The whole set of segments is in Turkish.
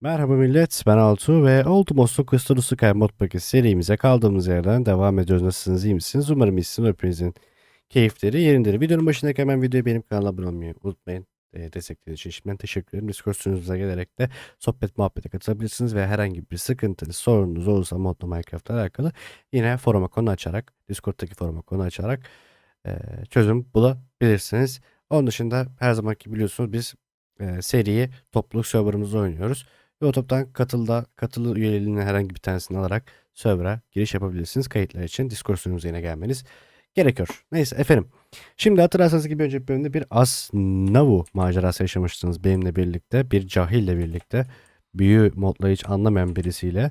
Merhaba millet, ben Altu ve Ultimos'un Kıstalı Sky mod paketi serimize kaldığımız yerden devam ediyoruz. Nasılsınız, iyi misiniz? Umarım iyisiniz. Hepinizin keyifleri yerindedir. Videonun başındaki hemen videoyu benim kanala abone olmayı unutmayın. E, destekleriniz için şimdiden teşekkür ederim. Discord sunucunuza gelerek de sohbet muhabbete katılabilirsiniz ve herhangi bir sıkıntınız, sorunuz olursa modla Minecraft'la alakalı yine foruma konu açarak, Discord'daki foruma konu açarak e, çözüm bulabilirsiniz. Onun dışında her zamanki biliyorsunuz biz e, seriyi topluluk serverımızda oynuyoruz. YouTube'dan katılda katılı üyeliğinin herhangi bir tanesini alarak server'a giriş yapabilirsiniz. Kayıtlar için Discord sunucumuza yine gelmeniz gerekiyor. Neyse efendim. Şimdi hatırlarsanız gibi önceki bölümde bir Asnavu macerası yaşamıştınız benimle birlikte. Bir cahille birlikte. Büyü modla hiç anlamayan birisiyle.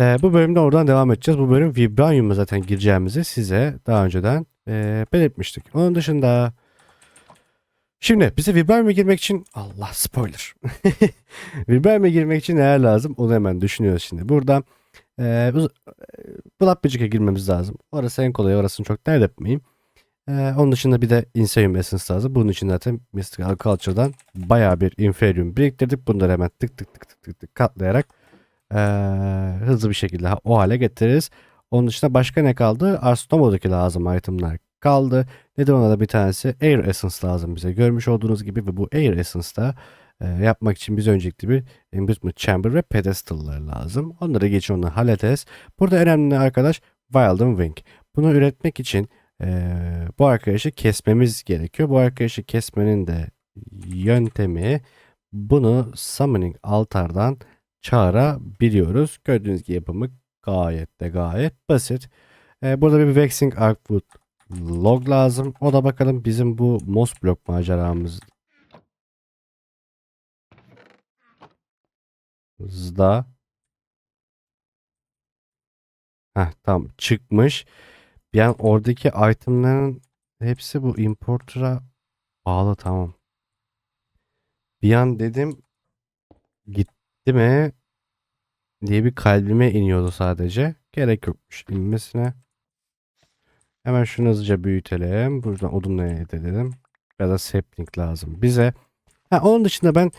Ee, bu bölümde oradan devam edeceğiz. Bu bölüm Vibranium'a zaten gireceğimizi size daha önceden e, belirtmiştik. Onun dışında Şimdi bize Vibranium'a girmek için Allah spoiler. Vibranium'a girmek için neler lazım onu hemen düşünüyoruz şimdi. Burada e, Blood Magic'e girmemiz lazım. Orası en kolay orasını çok dert etmeyeyim. E, onun dışında bir de Insanium Essence lazım. Bunun için zaten Mystical Culture'dan bayağı bir Inferium biriktirdik. Bunları hemen tık tık tık tık tık, tık katlayarak e, hızlı bir şekilde o hale getiririz. Onun dışında başka ne kaldı? Arstomo'daki lazım itemler kaldı. Nedir ona da bir tanesi? Air Essence lazım bize. Görmüş olduğunuz gibi ve bu Air Essence'da e, yapmak için biz öncelikle bir Embodiment Chamber ve Pedestal'lar lazım. Onları geçin onları hallederiz. Burada önemli arkadaş Wild'ın Wing. Bunu üretmek için e, bu arkadaşı kesmemiz gerekiyor. Bu arkadaşı kesmenin de yöntemi bunu Summoning Altar'dan çağırabiliyoruz. Gördüğünüz gibi yapımı gayet de gayet basit. E, burada bir Vexing Arcwood log lazım. O da bakalım bizim bu Moss Block maceramızda Heh, tamam çıkmış. An oradaki itemlerin hepsi bu importer'a bağlı tamam. Bir an dedim gitti mi diye bir kalbime iniyordu sadece. Gerek yokmuş inmesine. Hemen şunu hızlıca büyütelim. Buradan odunla edelim. Ya da sapling lazım bize. Ha, onun dışında ben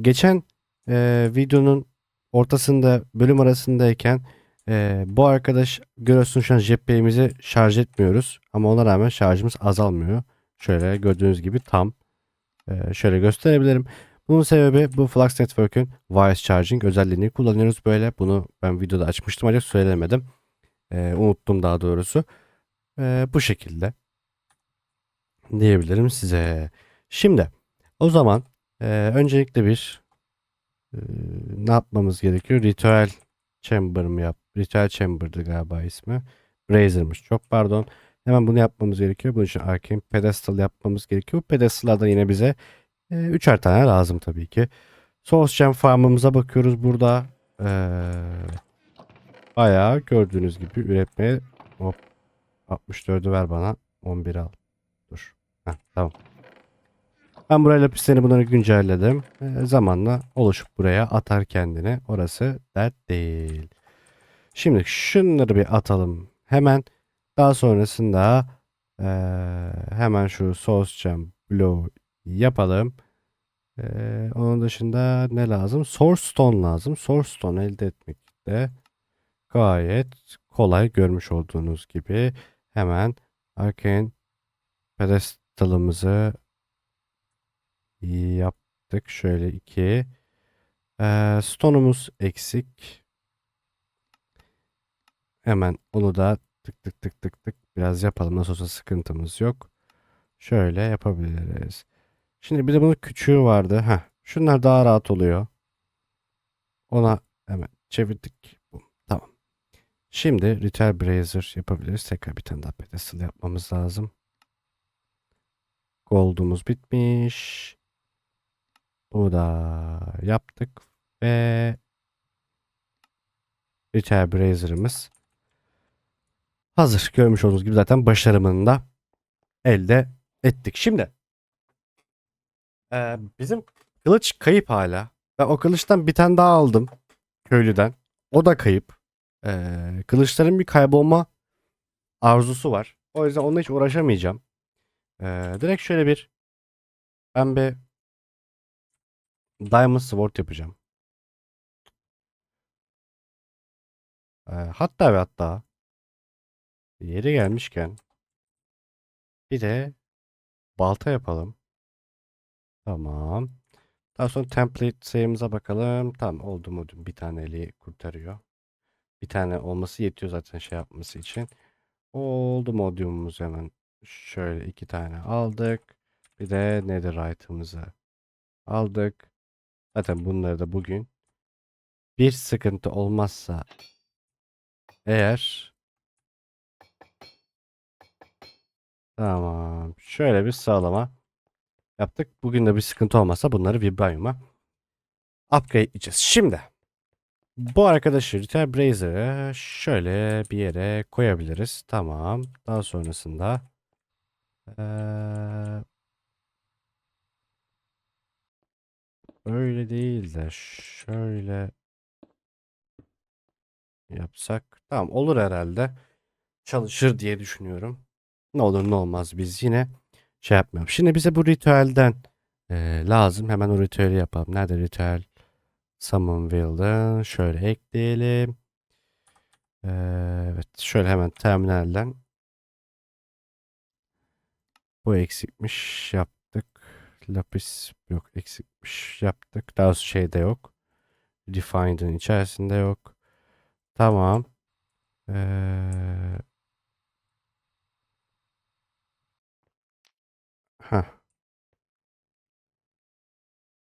geçen e, videonun ortasında bölüm arasındayken e, bu arkadaş görüyorsunuz şu an JP'mizi şarj etmiyoruz. Ama ona rağmen şarjımız azalmıyor. Şöyle gördüğünüz gibi tam. E, şöyle gösterebilirim. Bunun sebebi bu Flux Network'ün Wireless Charging özelliğini kullanıyoruz böyle. Bunu ben videoda açmıştım ancak söylemedim. E, unuttum daha doğrusu. Ee, bu şekilde diyebilirim size. Şimdi o zaman e, öncelikle bir e, ne yapmamız gerekiyor? Ritual Chamber mı yap? Ritual Chamber'dı galiba ismi. Brazer'mış. Çok pardon. Hemen bunu yapmamız gerekiyor. Bunun için Arcane Pedestal yapmamız gerekiyor. Bu pedestallardan yine bize e, üçer tane lazım tabii ki. Source Gem farmımıza bakıyoruz burada. E, bayağı gördüğünüz gibi üretmeye hop 64'ü ver bana. 11 al. Dur. Heh, tamam. Ben burayla pislerini bunları güncelledim. E, zamanla oluşup buraya atar kendini. Orası dert değil. Şimdi şunları bir atalım. Hemen daha sonrasında e, hemen şu source gem blow yapalım. E, onun dışında ne lazım? Source stone lazım. Source stone elde etmek de gayet kolay görmüş olduğunuz gibi. Hemen Arcane pedestalımızı yaptık. Şöyle iki. Ee, stone'umuz eksik. Hemen onu da tık tık tık tık tık biraz yapalım. Nasıl olsa sıkıntımız yok. Şöyle yapabiliriz. Şimdi bir de bunun küçüğü vardı. Heh, şunlar daha rahat oluyor. Ona hemen çevirdik. Şimdi Retail Brazier yapabiliriz. Tekrar bir tane daha pedestal yapmamız lazım. Gold'umuz bitmiş. Bu da yaptık. Ve Retail Brazier'ımız hazır. Görmüş olduğunuz gibi zaten başarımını da elde ettik. Şimdi eee, bizim kılıç kayıp hala. Ben o kılıçtan bir tane daha aldım. Köylüden. O da kayıp. Eee, kılıçların bir kaybolma arzusu var. O yüzden onunla hiç uğraşamayacağım. Eee, direkt şöyle bir ben bir Diamond Sword yapacağım. Ee, hatta ve hatta yeri gelmişken bir de balta yapalım. Tamam. Daha sonra template sayımıza bakalım. Tamam oldu mu? Bir tane eli kurtarıyor. Bir tane olması yetiyor zaten şey yapması için. Oldu modyumumuz hemen. Şöyle iki tane aldık. Bir de netherite'ımızı aldık. Zaten bunları da bugün bir sıkıntı olmazsa eğer tamam şöyle bir sağlama yaptık. Bugün de bir sıkıntı olmazsa bunları Vibranium'a upgrade edeceğiz. Şimdi bu arkadaşı Retail Brazer'ı şöyle bir yere koyabiliriz. Tamam. Daha sonrasında eee, öyle değil de şöyle yapsak. Tamam olur herhalde. Çalışır diye düşünüyorum. Ne olur ne olmaz biz yine şey yapmayalım. Şimdi bize bu ritüelden eee, lazım. Hemen o ritüeli yapalım. Nerede ritüel? Summonville'den şöyle ekleyelim. Ee, evet şöyle hemen terminalden bu eksikmiş yaptık. Lapis yok eksikmiş yaptık. Daha şeyde yok. Defined'in içerisinde yok. Tamam. Ee.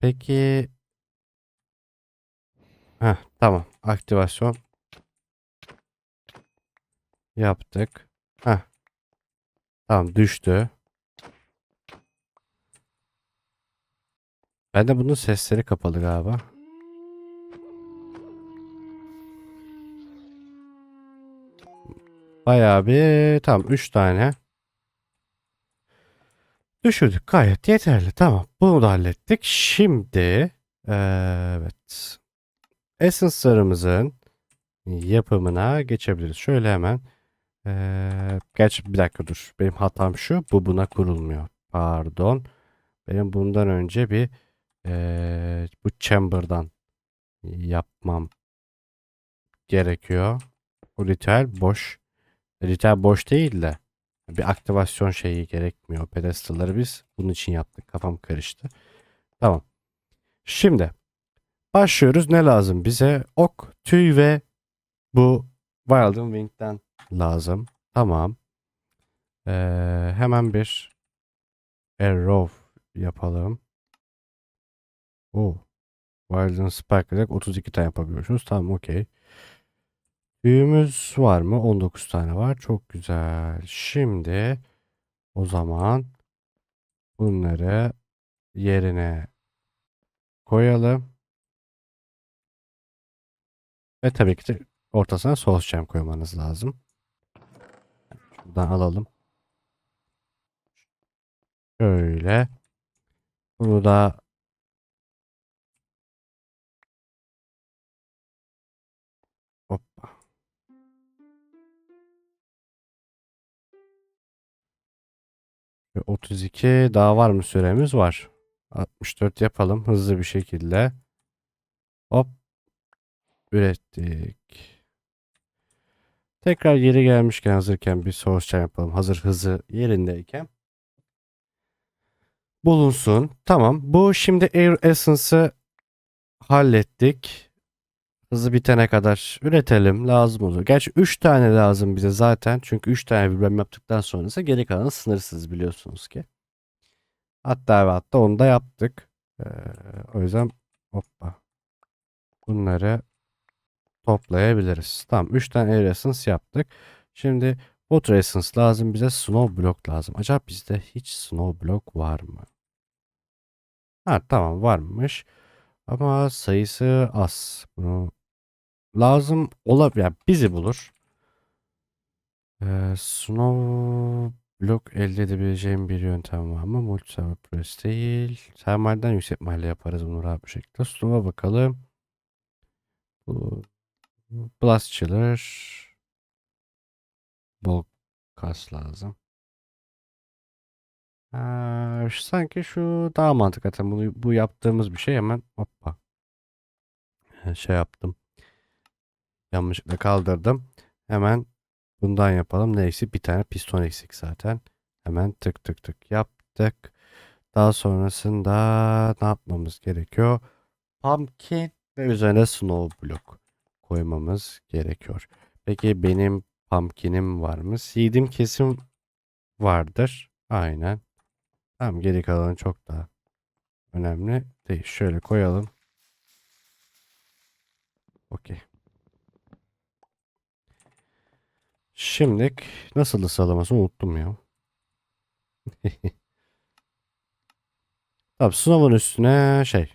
Peki heh, tamam. Aktivasyon yaptık. Heh. Tamam düştü. Ben de bunun sesleri kapalı galiba. Bayağı bir tamam 3 tane. Düşürdük gayet yeterli. Tamam bunu da hallettik. Şimdi evet Essence'larımızın yapımına geçebiliriz. Şöyle hemen eee gerçi bir dakika dur. Benim hatam şu. Bu buna kurulmuyor. Pardon. Benim bundan önce bir eee, bu chamber'dan yapmam gerekiyor. Bu ritüel boş. Ritüel boş değil de bir aktivasyon şeyi gerekmiyor. Pedestal'ları biz bunun için yaptık. Kafam karıştı. Tamam. Şimdi başlıyoruz. Ne lazım bize? Ok, tüy ve bu Wild'ın Wing'den lazım. Tamam. Ee, hemen bir arrow yapalım. Oo. Wild'ın Spark'la 32 tane yapabiliyoruz. Tamam okey. Tüyümüz var mı? 19 tane var. Çok güzel. Şimdi o zaman bunları yerine koyalım. Ve tabii ki de ortasına sos jam koymanız lazım. Şuradan alalım. Şöyle. Bunu da hoppa. Ve 32 daha var mı süremiz var. 64 yapalım hızlı bir şekilde. Hop. Ürettik. Tekrar yeri gelmişken hazırken bir source yapalım. Hazır hızı yerindeyken. Bulunsun. Tamam. Bu şimdi Air Essence'ı hallettik. Hızı bitene kadar üretelim. Lazım olur. Gerçi 3 tane lazım bize zaten. Çünkü 3 tane bilmem yaptıktan sonrası geri kalanı sınırsız biliyorsunuz ki. Hatta ve hatta onu da yaptık. Ee, o yüzden hoppa. Bunları toplayabiliriz. Tamam 3 tane Air Essence yaptık. Şimdi Water Essence lazım bize. Snow Block lazım. Acaba bizde hiç Snow Block var mı? Ha tamam varmış. Ama sayısı az. Bunu lazım olabilir. Yani bizi bulur. Ee, Snow Block elde edebileceğim bir yöntem var mı? Multi Press değil. Termalden yüksek mahalle yaparız bunu rahat bir şekilde. Snow'a bakalım. Bu Blast Chiller. Bol kas lazım. Ee, sanki şu daha mantıklı. Zaten bunu, bu yaptığımız bir şey hemen hoppa. Şey yaptım. Yanlışlıkla kaldırdım. Hemen bundan yapalım. Ne? Bir tane piston eksik zaten. Hemen tık tık tık yaptık. Daha sonrasında ne yapmamız gerekiyor? Pumpkin ve üzerine snow block koymamız gerekiyor. Peki benim pumpkin'im var mı? Seed'im kesin vardır. Aynen. Tamam geri kalan çok daha önemli değil. Şöyle koyalım. Okey. Şimdi nasıl sağlaması unuttum ya. Tamam Snow'un üstüne şey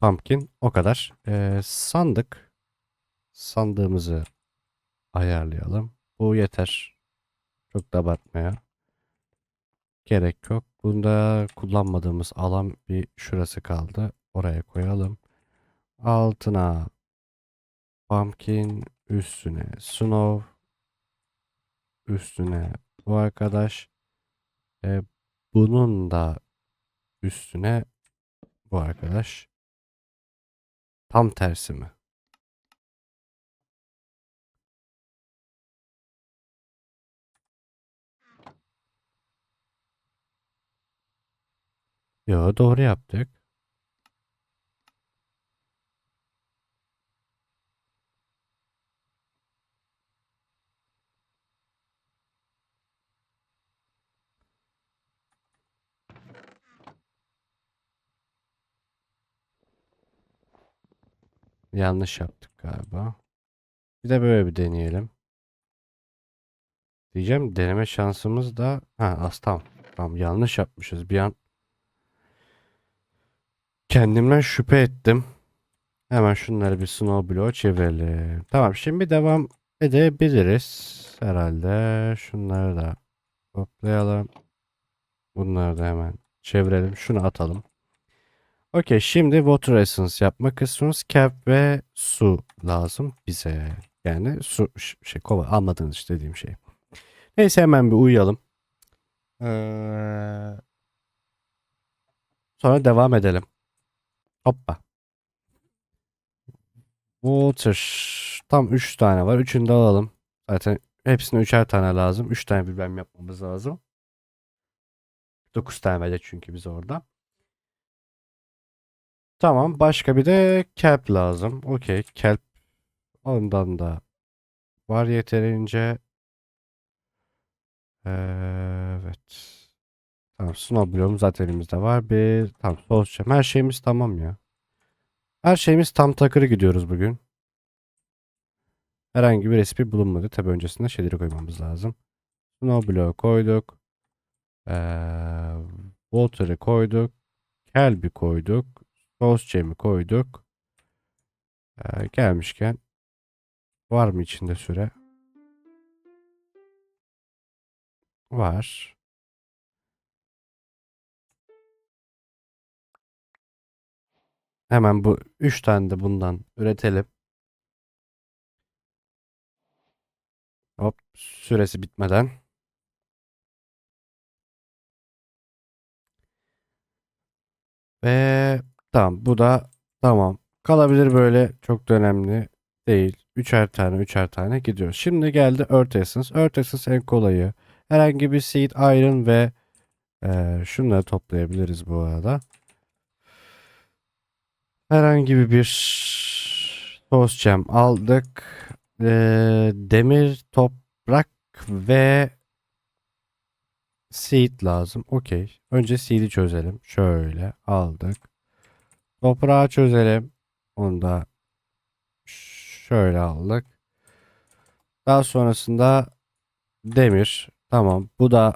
Pumpkin o kadar. Ee, sandık. Sandığımızı ayarlayalım. Bu yeter. Çok da abartmaya gerek yok. Bunda kullanmadığımız alan bir şurası kaldı. Oraya koyalım. Altına pumpkin üstüne snow üstüne bu arkadaş e, bunun da üstüne bu arkadaş tam tersi mi? Yo doğru yaptık. Yanlış yaptık galiba. Bir de böyle bir deneyelim. Diyeceğim deneme şansımız da ha az tamam. Tamam yanlış yapmışız. Bir an kendimden şüphe ettim. Hemen şunları bir snow block çevirelim. Tamam şimdi devam edebiliriz. Herhalde şunları da toplayalım. Bunları da hemen çevirelim. Şunu atalım. Okey şimdi water essence yapmak istiyoruz. Cap ve su lazım bize. Yani su şey kova anladınız işte dediğim şey. Neyse hemen bir uyuyalım. Ee, sonra devam edelim. Hoppa. Water. Tam 3 tane var. Üçünü de alalım. Zaten hepsine üçer tane lazım. 3 tane bilmem yapmamız lazım. 9 tane verecek çünkü bize orada. Tamam. Başka bir de kelp lazım. Okey. Kelp. Ondan da var yeterince. Evet. Tamam. Snow bloğum zaten elimizde var. Bir tamam. Solucan. Her şeyimiz tamam ya. Her şeyimiz tam takırı gidiyoruz bugün. Herhangi bir resipi bulunmadı. Tabi öncesinde şeyleri koymamız lazım. Snow bloğu koyduk. Ee, water'ı koyduk. Kelbi koyduk. Toast jam'i koyduk. Ee, gelmişken var mı içinde süre? Var. Hemen bu 3 tane de bundan üretelim. Hop süresi bitmeden. Ve tamam bu da tamam. Kalabilir böyle çok da önemli değil. Üçer tane üçer tane gidiyoruz. Şimdi geldi Earth Essence. Earth Essence en kolayı. Herhangi bir Seed, Iron ve eee şunları toplayabiliriz bu arada. Herhangi bir Toast Gem aldık. Eee, demir, toprak ve Seed lazım. Okey. Önce seed'i çözelim. Şöyle aldık. Toprağı çözelim. Onu da şöyle aldık. Daha sonrasında demir. Tamam. Bu da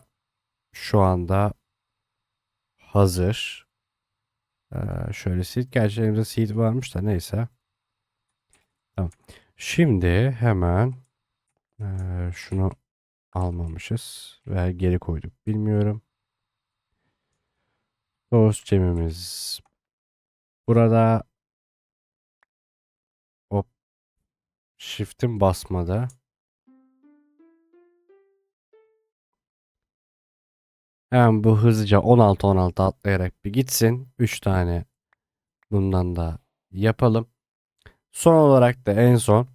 şu anda hazır. Ee, şöyle seed. Gerçi elimizde seed varmış da neyse. Tamam. Şimdi hemen eee, şunu almamışız ve geri koyduk. Bilmiyorum. Dost cemimiz burada hop shift'im basmadı. Hemen bu hızlıca 16-16 atlayarak bir gitsin. 3 tane bundan da yapalım. Son olarak da en son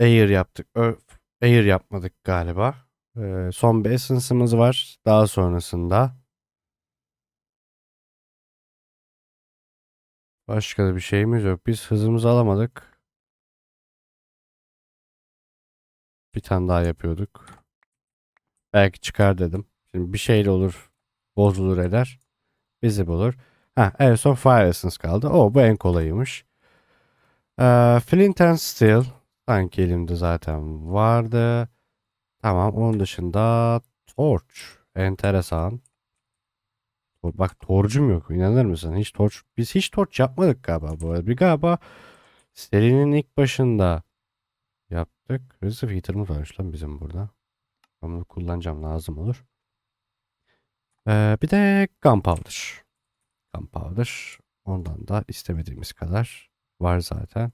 Air yaptık. Öf, Air yapmadık galiba. Ee, son bir Essence'ımız var. Daha sonrasında başka da bir şeyimiz yok. Biz hızımızı alamadık. Bir tane daha yapıyorduk. Belki çıkar dedim. Şimdi bir şeyle olur. Bozulur eder. Bizi bulur. Ha, en son Fire Essence kaldı. O bu en kolayıymış. Ee, Flint and Steel. Sanki elimde zaten vardı. Tamam onun dışında Torch. Enteresan. Bak torcum yok. İnanır mısın? Hiç torch. Biz hiç torch yapmadık galiba bu arada. Bir galiba serinin ilk başında yaptık. Reserve heater'ımız varmış lan bizim burada. Bunu kullanacağım lazım olur. Ee, bir de gunpowder. Gunpowder. Ondan da istemediğimiz kadar var zaten.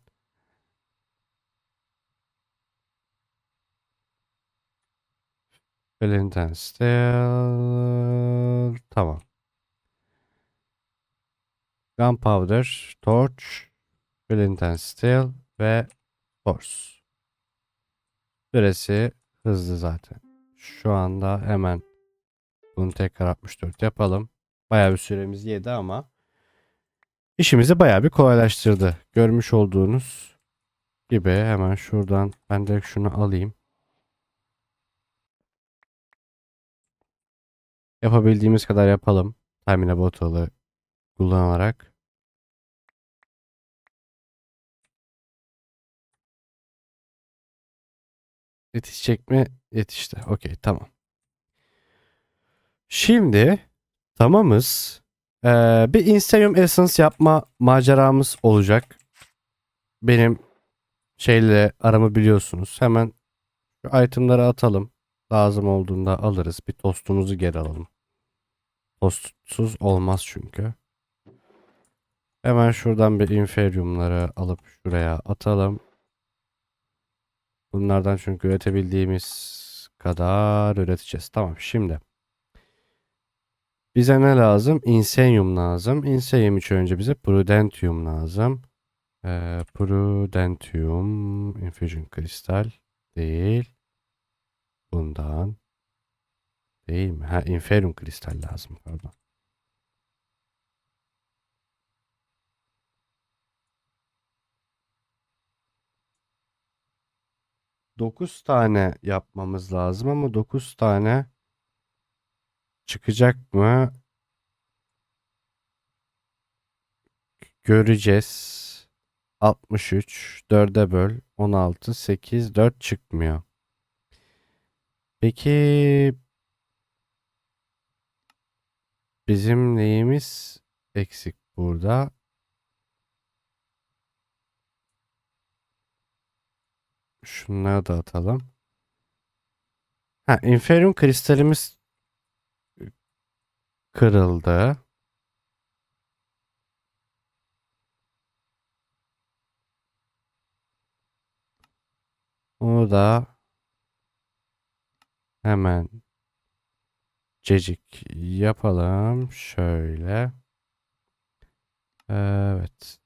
And Steel. Tamam. Gunpowder, Torch, and Steel ve Force. Süresi hızlı zaten. Şu anda hemen bunu tekrar 64 yapalım. Bayağı bir süremiz yedi ama işimizi bayağı bir kolaylaştırdı. Görmüş olduğunuz gibi hemen şuradan ben de şunu alayım. Yapabildiğimiz kadar yapalım. Termine botalı kullanarak. Yetişecek mi? Yetişti. Okey tamam. Şimdi tamamız. Ee, bir Instagram Essence yapma maceramız olacak. Benim şeyle aramı biliyorsunuz. Hemen şu itemları atalım. Lazım olduğunda alırız. Bir tostumuzu geri alalım. Tostsuz olmaz çünkü. Hemen şuradan bir inferiumları alıp şuraya atalım. Bunlardan çünkü üretebildiğimiz kadar üreteceğiz. Tamam şimdi. Bize ne lazım? Insenium lazım. Insenium için önce bize Prudentium lazım. Ee, Prudentium Infusion kristal değil. Bundan. Değil mi? Ha Inferium kristal lazım pardon. Dokuz tane yapmamız lazım ama dokuz tane çıkacak mı? Göreceğiz. 63 4'e böl 16 8 4 çıkmıyor. Peki bizim neyimiz eksik burada? Şunları da atalım. Ha, inferium kristalimiz kırıldı. Onu da hemen cecik yapalım. Şöyle. Evet.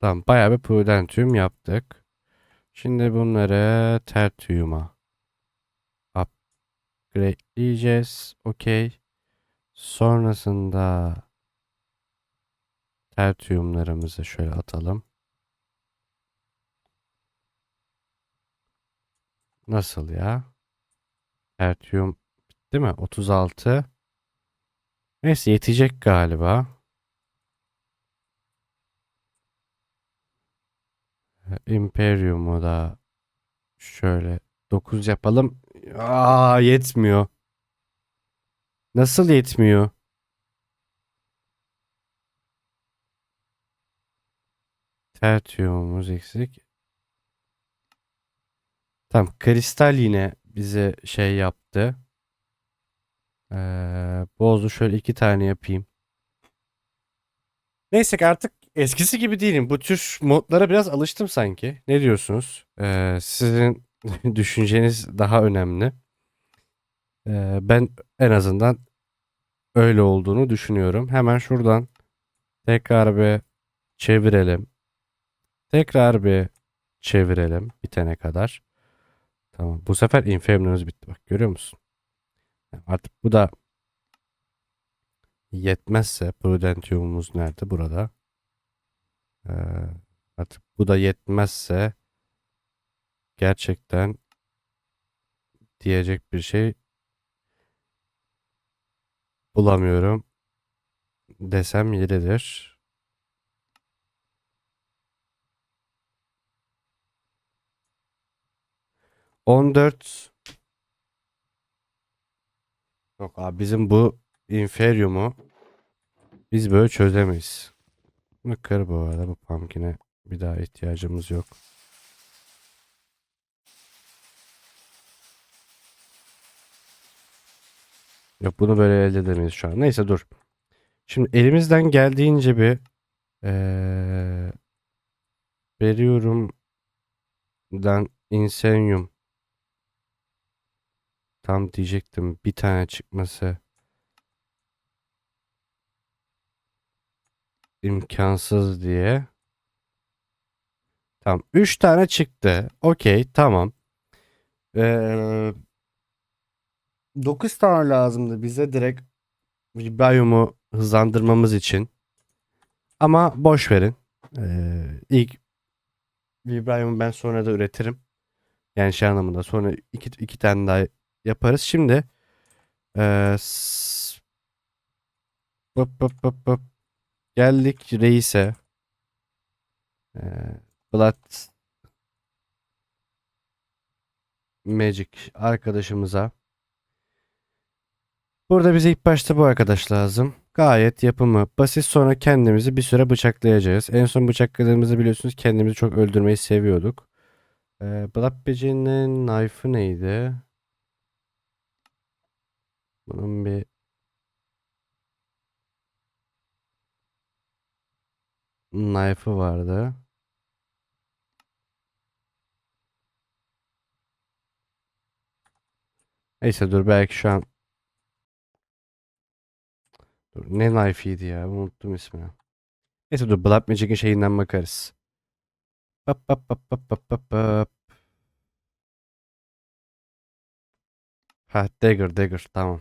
Tamam bayağı bir prudentium yaptık. Şimdi bunları tertium'a upgradeleyeceğiz. Okey. Sonrasında tertiumlarımızı şöyle atalım. Nasıl ya? Tertium bitti mi? 36. Neyse yetecek galiba. Imperium'u da şöyle 9 yapalım. Aa yetmiyor. Nasıl yetmiyor? Tertium'umuz eksik. Tamam kristal yine bize şey yaptı. Ee, bozdu şöyle iki tane yapayım. Neyse ki artık eskisi gibi değilim. Bu tür modlara biraz alıştım sanki. Ne diyorsunuz? Ee, sizin düşünceniz daha önemli. Ee, ben en azından öyle olduğunu düşünüyorum. Hemen şuradan tekrar bir çevirelim. Tekrar bir çevirelim bitene kadar. Tamam. Bu sefer Infernum'uz bitti. Bak görüyor musun? Artık bu da yetmezse Prudentium'umuz nerede? Burada. Ee, artık bu da yetmezse gerçekten diyecek bir şey bulamıyorum desem yeridir. On dört Yok abi bizim bu Inferium'u biz böyle çözemeyiz. Bunu kır bu arada bu pumpkin'e bir daha ihtiyacımız yok. Yok bunu böyle elde edemeyiz şu an. Neyse dur. Şimdi elimizden geldiğince bir eee veriyorum dan insenium tam diyecektim bir tane çıkması imkansız diye. Tamam 3 tane çıktı. Okey tamam. Eee 9 tane lazımdı bize direkt Vibranium'u hızlandırmamız için. Ama boş verin. Ee, ilk Vibranium'u ben sonra da üretirim. Yani şey anlamında sonra iki, iki tane daha yaparız. Şimdi ee, pıp pıp pıp pıp. Geldik reise. Ee, Blood Magic arkadaşımıza. Burada bize ilk başta bu arkadaş lazım. Gayet yapımı basit sonra kendimizi bir süre bıçaklayacağız. En son bıçakladığımızda biliyorsunuz kendimizi çok öldürmeyi seviyorduk. Ee, Black Badger'in knife'ı neydi? Bunun bir knife'ı vardı. Neyse dur belki şu an Dur, ne knife'iydi ya unuttum ismini. Neyse dur Black Magic'in şeyinden bakarız. Pap pap pap pap pap pap pap. Ha dagger dagger tamam.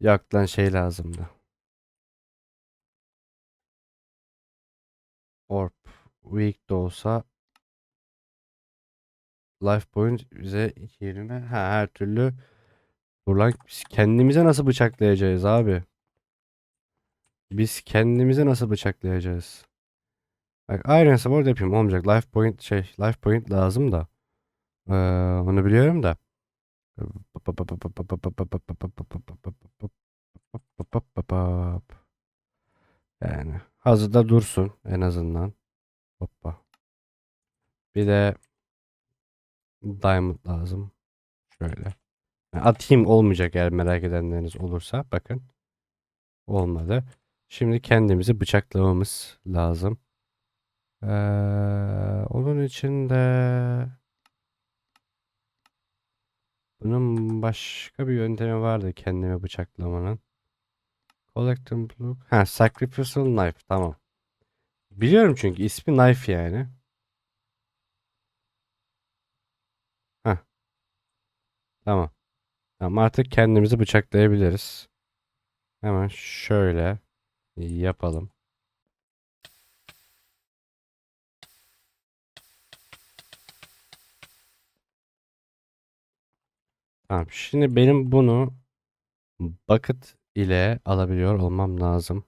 Yok şey lazımdı. Orb. Weak de olsa life point bize yerine ha, her türlü Dur lan biz kendimize nasıl bıçaklayacağız abi? Biz kendimize nasıl bıçaklayacağız? Bak Iron Sword yapayım olmayacak. Life point şey life point lazım da. Ee, onu biliyorum da. Yani hazırda dursun en azından. Hoppa. Bir de diamond lazım. Şöyle. Atayım olmayacak eğer merak edenleriniz olursa. Bakın. Olmadı. Şimdi kendimizi bıçaklamamız lazım. Ee, onun için de bunun başka bir yöntemi vardı kendimi bıçaklamanın. Collecting Blue. Ha, Sacrificial Knife. Tamam. Biliyorum çünkü ismi Knife yani. Heh. Tamam. Tamam artık kendimizi bıçaklayabiliriz. Hemen şöyle yapalım. Tamam. Şimdi benim bunu bucket ile alabiliyor olmam lazım.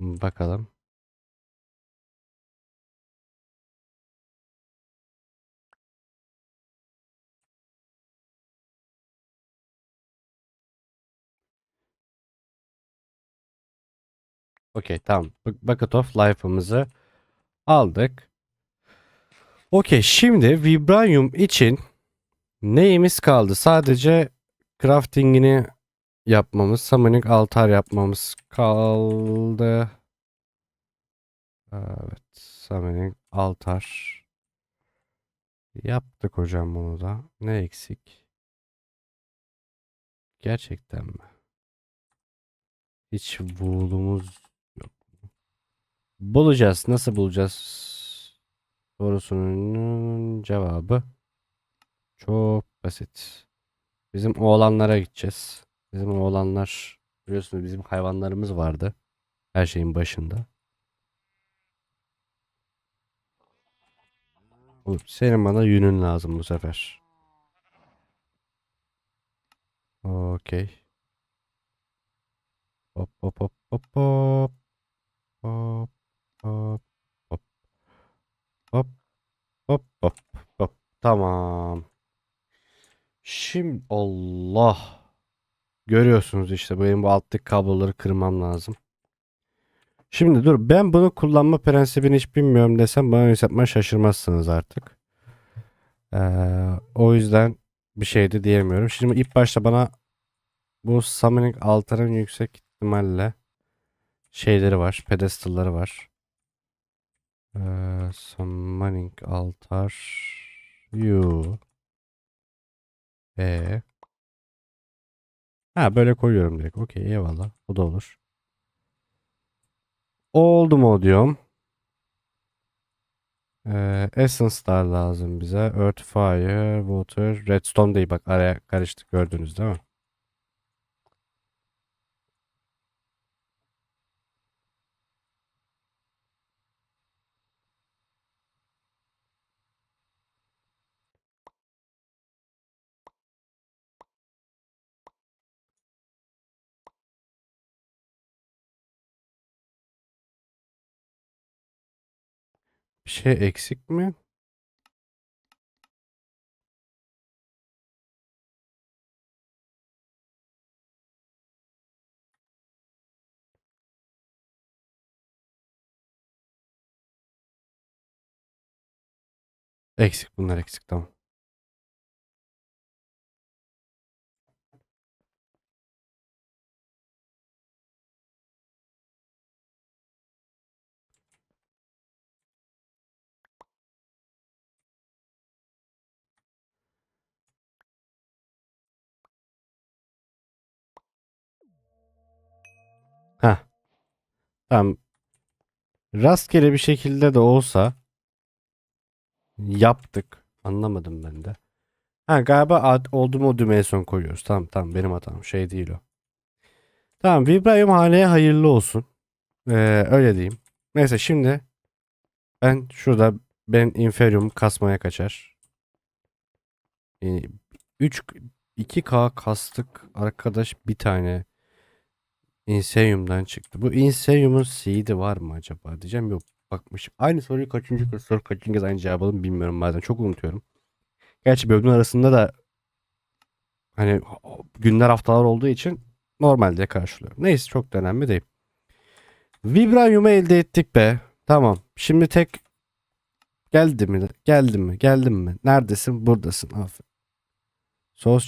Bakalım. Okey tamam. Bu- Bucket of Life'ımızı aldık. Okey şimdi Vibranium için neyimiz kaldı? Sadece crafting'ini yapmamız, summoning altar yapmamız kaldı. Evet, summoning altar. Yaptık hocam bunu da. Ne eksik? Gerçekten mi? Hiç wool'umuz yok. Bulacağız. Nasıl bulacağız? Sorusunun cevabı çok basit. Bizim oğlanlara gideceğiz. Bizim oğlanlar biliyorsunuz bizim hayvanlarımız vardı. Her şeyin başında. Senin bana yünün lazım bu sefer. Okey. Hop hop hop hop hop. Hop hop hop. Hop hop hop hop. Tamam. Şimdi Allah. Görüyorsunuz işte benim bu alttaki kabloları kırmam lazım. Şimdi dur ben bunu kullanma prensibini hiç bilmiyorum desem bana yapma şaşırmazsınız artık. Ee, o yüzden bir şey de diyemiyorum. Şimdi ilk başta bana bu summoning altarın yüksek ihtimalle şeyleri var. Pedestalları var. Ee, summoning altar you e Ha böyle koyuyorum direkt. Okey eyvallah. Bu da olur. Oldu mu diyorum. Ee, Essence'lar lazım bize. Earth, Fire, Water, Redstone değil bak araya karıştık gördünüz değil mi? Şey eksik mi? Eksik bunlar eksik tamam. Tamam. Rastgele bir şekilde de olsa yaptık. Anlamadım ben de. Ha galiba ad, oldu mu düğmeye son koyuyoruz. Tamam tamam benim hatam. Şey değil o. Tamam Vibranium haneye hayırlı olsun. Ee, öyle diyeyim. Neyse şimdi ben şurada ben Inferium kasmaya kaçar. Yani 3 2K kastık arkadaş bir tane Inserium'dan çıktı. Bu Inserium'un seed'i var mı acaba diyeceğim. Yok bakmış. Aynı soruyu kaçıncı kez soru kaçıncı kez aynı cevabı alayım bilmiyorum bazen. Çok unutuyorum. Gerçi bölümün arasında da hani günler haftalar olduğu için normalde karşılıyorum. Neyse çok da önemli değil. Vibranium'u elde ettik be. Tamam. Şimdi tek geldi mi? Geldi mi? Geldin mi? Neredesin? Buradasın. Aferin.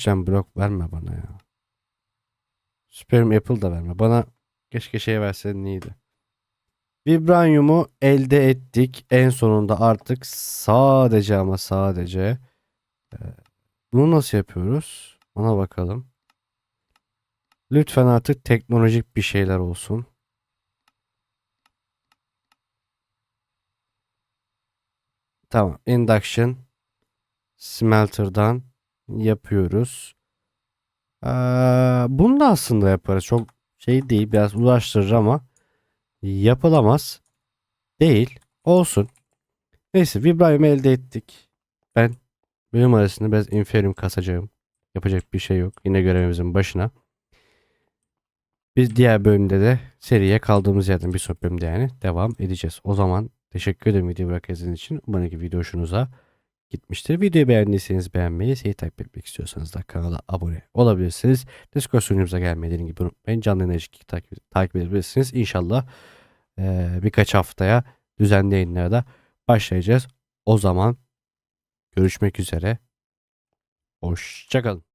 Gem blok verme bana ya. Sperm Apple da verme. Bana keşke şey verseydin iyiydi. Vibranium'u elde ettik. En sonunda artık sadece ama sadece e, bunu nasıl yapıyoruz? Ona bakalım. Lütfen artık teknolojik bir şeyler olsun. Tamam. Induction smelter'dan yapıyoruz. Bunu da aslında yaparız. Çok şey değil. Biraz uğraştırır ama yapılamaz değil. Olsun. Neyse Vibranium elde ettik. Ben bölüm arasında biraz Inferium kasacağım. Yapacak bir şey yok. Yine görevimizin başına. Biz diğer bölümde de seriye kaldığımız yerden bir sonraki bölümde yani devam edeceğiz. O zaman teşekkür ederim video bırakırdığınız için. Umarım ki video hoşunuza gitmiştir. Videoyu beğendiyseniz beğenmeyi, seyir takip etmek istiyorsanız da kanala abone olabilirsiniz. Discord sunucumuza gelmeyi gibi unutmayın. Canlı enerji takip, takip edebilirsiniz. İnşallah eee, birkaç haftaya düzenli yayınlara da başlayacağız. O zaman görüşmek üzere. Hoşçakalın.